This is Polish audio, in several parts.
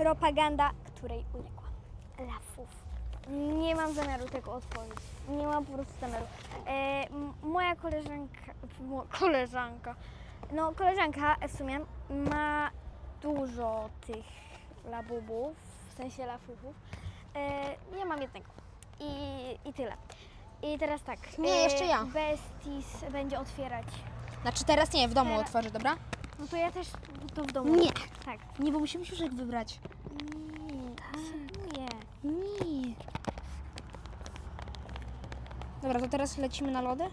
propaganda, której uległam. Lafów. Nie mam zamiaru tego otworzyć. Nie mam po prostu zamiaru. E, moja koleżanka, mo, koleżanka, no koleżanka w sumie ma dużo tych labubów, w sensie lafufów. E, ja mam jednego. I, I tyle. I teraz tak. Nie, jeszcze ja. Besties będzie otwierać. Znaczy teraz nie, w domu otworzę, dobra? No to ja też to w domu. Nie. Tak. Nie, bo musimy już wybrać. Nie. Nie. Dobra, to teraz lecimy na lody?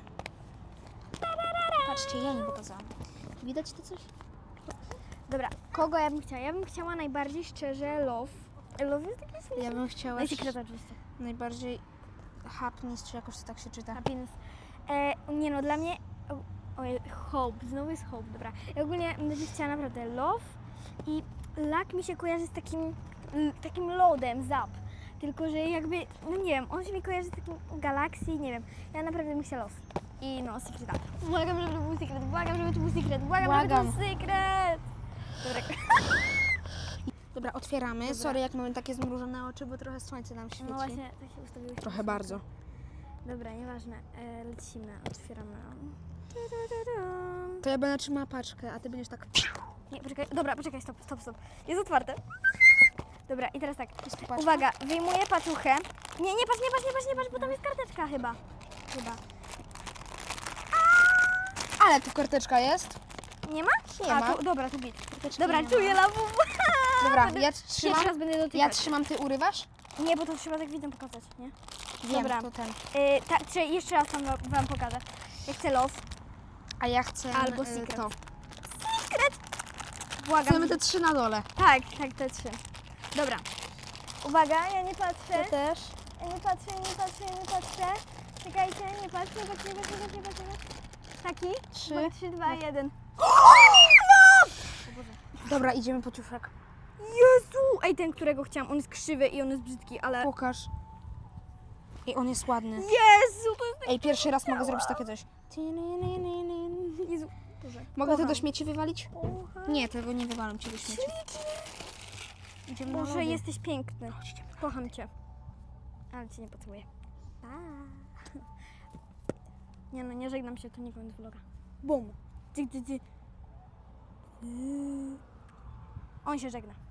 Patrzcie, ja nie pokazałam. Widać to coś? Dobra, kogo ja bym chciała? Ja bym chciała najbardziej szczerze Love. Love jest taki sweet. Ja bym chciała No i sekret oczywiście. najbardziej happiness, czy jakoś to tak się czyta. Happiness. E, nie no, dla mnie... o- Hope, znowu jest Hope, dobra. Ja ogólnie bym chciała naprawdę Love i Lak mi się kojarzy z takim, takim lodem, zap. Tylko, że jakby, no nie wiem, on się mi kojarzy z takim galaksji, nie wiem. Ja naprawdę bym chciała Love. I no, Secreta. Błagam, żeby to był Secret, błagam, żeby to był Secret, błagam, Błagam. żeby to był Secret. Dobra, Dobra, otwieramy. Dobra. Sorry, jak mamy takie zmrużone oczy, bo trochę słońce nam świeci. no właśnie, tak się ustawiłeś. Trochę bardzo. Dobra, nieważne. E, lecimy, otwieramy. Tu-du-du-dum. To ja będę trzymała paczkę, a ty będziesz tak... Nie, poczekaj, dobra, poczekaj, stop, stop, stop. Jest otwarte. Dobra, i teraz tak. Jest tu paczka? Uwaga, wyjmuję paczuchę. Nie, nie patrz, nie patrz, nie patrz, nie patrz, bo tam jest karteczka chyba. Chyba. Ale tu karteczka jest. Nie ma? Nie A, ma. Tu, dobra, tu bit. Karteczki Dobra, nie czuję lawą. Dobra, ja Pierwszy trzymam. raz będę Ja dotykać. trzymam, ty urywasz? Nie, bo to trzeba tak widzem pokazać, nie? Wiem, Dobra. to ten. Tak, czy jeszcze raz tam wam, wam pokażę. Ja chcę love. A ja chcę Albo y, secret. to. Błagam. Chcemy te trzy na dole. Tak, tak, te trzy. Dobra. Uwaga, ja nie patrzę. też. Ja nie patrzę, nie patrzę, nie patrzę. Czekajcie, nie patrzę, patrzę, patrzę, patrzę, patrzę. Taki? Trzy. Uwaga, Trzy, dwa, jeden. Dobra, idziemy po ciuszek. Jezu! Ej, ten, którego chciałam, on jest krzywy i on jest brzydki, ale... Pokaż. I on jest ładny. Jezu, to jest... Ej, pierwszy raz mogę zrobić takie coś. Jezu. Boże. Mogę to do śmieci wywalić? Nie, tego nie wywalam ci do śmieci. Idziemy na Boże, lody. jesteś piękny. Chodźcie. Kocham cię. Ale cię nie pocałuję. Pa. Nie no, nie żegnam się, to nie koniec vloga. Bum. On się żegna.